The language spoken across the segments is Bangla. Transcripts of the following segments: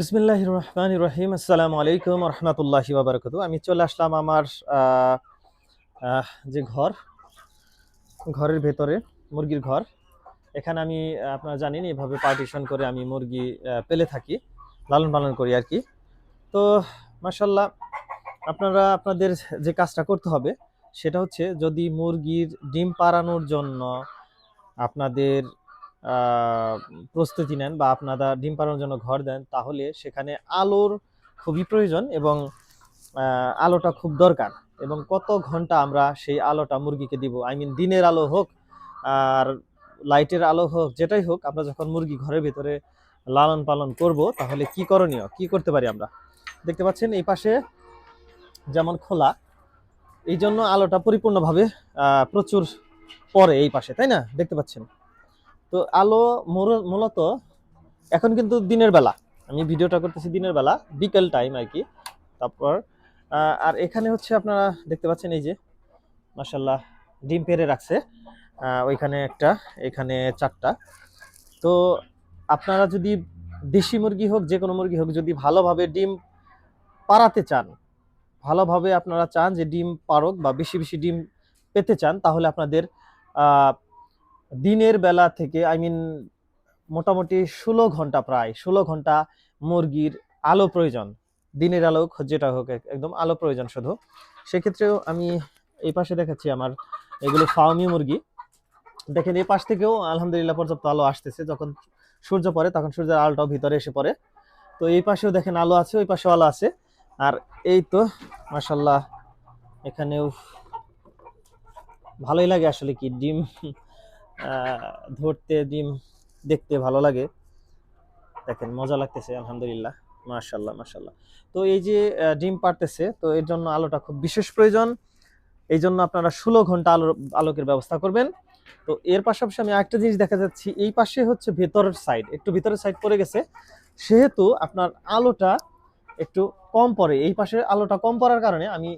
বিসমিল্লাহ রহমান রহিম আসসালামু আলাইকুম রহমতুল্লাহি বাবরকাতু আমি চলে আসলাম আমার যে ঘর, ঘরের ভেতরে, মুরগির ঘর। এখানে আমি আপনারা জানেন, এভাবে পার্টিশন করে আমি মুরগি পেলে থাকি, লালন পালন করি আর কি। তো মাসাল্লাহ আপনারা, আপনাদের যে কাজটা করতে হবে, সেটা হচ্ছে যদি মুরগির ডিম পাড়ানোর জন্য আপনাদের প্রস্তুতি নেন বা আপনারা ডিম পাড়ানোর জন্য ঘর দেন, তাহলে সেখানে আলোর খুবই প্রয়োজন এবং আলোটা খুব দরকার। এবং কত ঘণ্টা আমরা সেই আলোটা মুরগিকে দিব? আই মিন দিনের আলো হোক আর লাইটের আলো হোক, যেটাই হোক, আমরা যখন মুরগি ঘরের ভিতরে লালন পালন করব, তাহলে কি করণীয়? কি করতে পারি আমরা? দেখতে পাচ্ছেন এই পাশে যেমন খোলা এই জন্য আলোটা পরিপূর্ণভাবে প্রচুর পরে এই পাশে, তাই না? দেখতে পাচ্ছেন? তো আলো মূল- মূলত এখন কিন্তু দিনের বেলা। আমি ভিডিওটা করতেছি দিনের বেলা, বিকেল টাইম আর কি। তারপর আর এখানে হচ্ছে আপনারা দেখতে পাচ্ছেন এই যে মাসাল্লাহ ডিম পেড়ে রাখছে। ওইখানে একটা, এখানে চারটা। তো আপনারা যদি দেশি মুরগি হোক, যে কোনো মুরগি হোক, যদি ভালোভাবে ডিম পাড়াতে চান, ভালোভাবে আপনারা চান যে ডিম পারক বা বেশি বেশি ডিম পেতে চান, তাহলে আপনাদের দিনের বেলা থেকে আই মিন মোটামুটি ষোলো ঘণ্টা প্রায়, ষোলো ঘণ্টা মুরগির আলো প্রয়োজন। দিনের আলো যেটা হোক একদম আলো প্রয়োজন শুধু। সেক্ষেত্রেও আমি এই পাশে দেখাচ্ছি আমার এগুলো ফার্মি মুরগি। দেখেন, এই পাশ থেকেও আলহামদুলিল্লাহ পর্যাপ্ত আলো আসতেছে। যখন সূর্য পড়ে, তখন সূর্যের আলোটাও ভিতরে এসে পড়ে। তো এই পাশেও দেখেন আলো আছে, ওই পাশেও আলো আছে। আর এই তো মাসাল্লাহ এখানেও ভালোই লাগে আসলে কি ডিম। ধরতে, ডিম দেখতে ভালো লাগে। দেখেন, মজা লাগতেছে, আলহামদুলিল্লাহ। মাশাল্লাহ মাশাল্লাহ তো এই যে ডিম পারতেছে তো এর জন্য আলোটা খুব বিশেষ প্রয়োজন। এই জন্য আপনারা ষোলো ঘণ্টা আলো, আলোকের ব্যবস্থা করবেন। তো এর পাশাপাশি আমি একটা জিনিস দেখা যাচ্ছি, এই পাশে হচ্ছে ভেতরের সাইড একটু ভেতরের সাইড পড়ে গেছে। সেহেতু আপনার আলোটা একটু কম পড়ে। এই পাশে আলোটা কম পড়ার কারণে আমি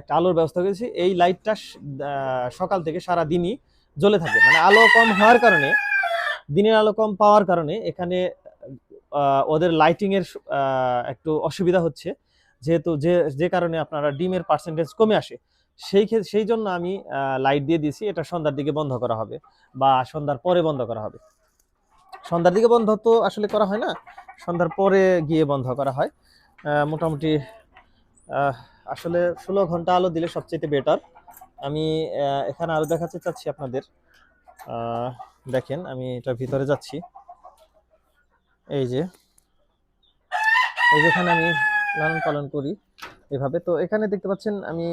একটা আলোর ব্যবস্থা করেছি। এই লাইটটা সকাল থেকে সারা দিনই জ্বলে থাকে। মানে আলো কম হওয়ার কারণে, দিনের আলো কম পাওয়ার কারণে এখানে ওদের লাইটিং এর একটু অসুবিধা হচ্ছে। যেহেতু যে যে কারণে আপনারা ডিমের পার্সেন্টেজ কমে আসে। সেই ক্ষেত্রে সেই জন্য আমি লাইট দিয়ে দিয়েছি। এটা সন্ধ্যার দিকে বন্ধ করা হবে বা সন্ধ্যার পরে বন্ধ করা হবে। সন্ধ্যার দিকে বন্ধ তো আসলে করা হয় না। সন্ধ্যার পরে গিয়ে বন্ধ করা হয়। মোটামুটি আসলে ষোলো ঘণ্টা আলো দিলে সবচেয়ে বেটার আমি এখানে আরও দেখাতে চাচ্ছি আপনাদের। দেখেন, আমি এটা ভিতরে যাচ্ছি। এই যে, এই যেখানে আমি লালন পালন করি এভাবে। তো এখানে দেখতে পাচ্ছেন, আমি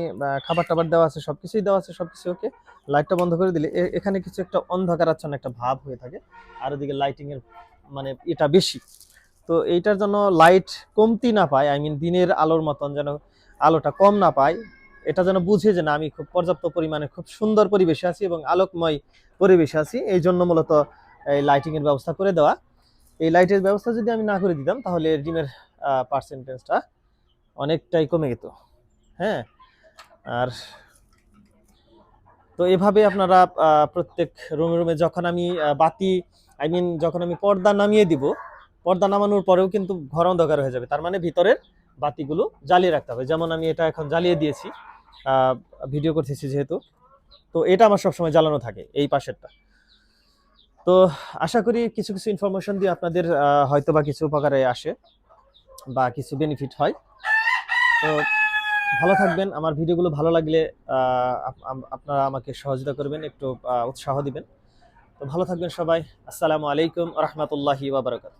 খাবার টাবার দেওয়া আছে সব কিছুই দেওয়া আছে, সবকিছু ওকে। লাইটটা বন্ধ করে দিলে এখানে কিছু একটা অন্ধকার আচ্ছন্ন একটা ভাব হয়ে থাকে। আর ওদিকে লাইটিংয়ের মানে এটা বেশি। তো এইটার জন্য লাইট কমতি না পায় আই মিন দিনের আলোর মতন যেন আলোটা কম না পায়। এটা যেন বুঝে যে না, আমি খুব পর্যাপ্ত পরিমাণে খুব সুন্দর পরিবেশে আছি এবং আলোকময় পরিবেশে আছি। এই জন্য মূলত এই লাইটিংয়ের ব্যবস্থা করে দেওয়া। এই লাইটের ব্যবস্থা যদি আমি না করে দিতাম, তাহলে ডিমের পার্সেন্টেজটা অনেকটাই কমে যেত। হ্যাঁ? আর তো এভাবে আপনারা প্রত্যেক রুমে রুমে যখন আমি বাতি আই মিন যখন আমি পর্দা নামিয়ে দিব, পর্দা নামানোর পরেও কিন্তু ঘর অন্ধকার হয়ে যাবে। তার মানে ভিতরের বাতিগুলো জ্বালিয়ে রাখতে হবে। যেমন আমি এটা এখন জ্বালিয়ে দিয়েছি। ভিডিও করতেছি যেহেতু। তো এটা আমার সবসময় জ্বালানো থাকে, এই পাশেরটা। তো আশা করি কিছু কিছু ইনফরমেশন দিয়ে আপনাদের হয়তো বা কিছু উপকারে আসে বা কিছু বেনিফিট হয়। তো ভালো থাকবেন, আমার ভিডিওগুলো ভালো লাগলে আপনারা আমাকে সহযোগিতা করবেন, একটু উৎসাহ দিবেন। তো ভালো থাকবেন সবাই, আসসালামু আলাইকুম রহমতুল্লাহি ওয়াবারাকাত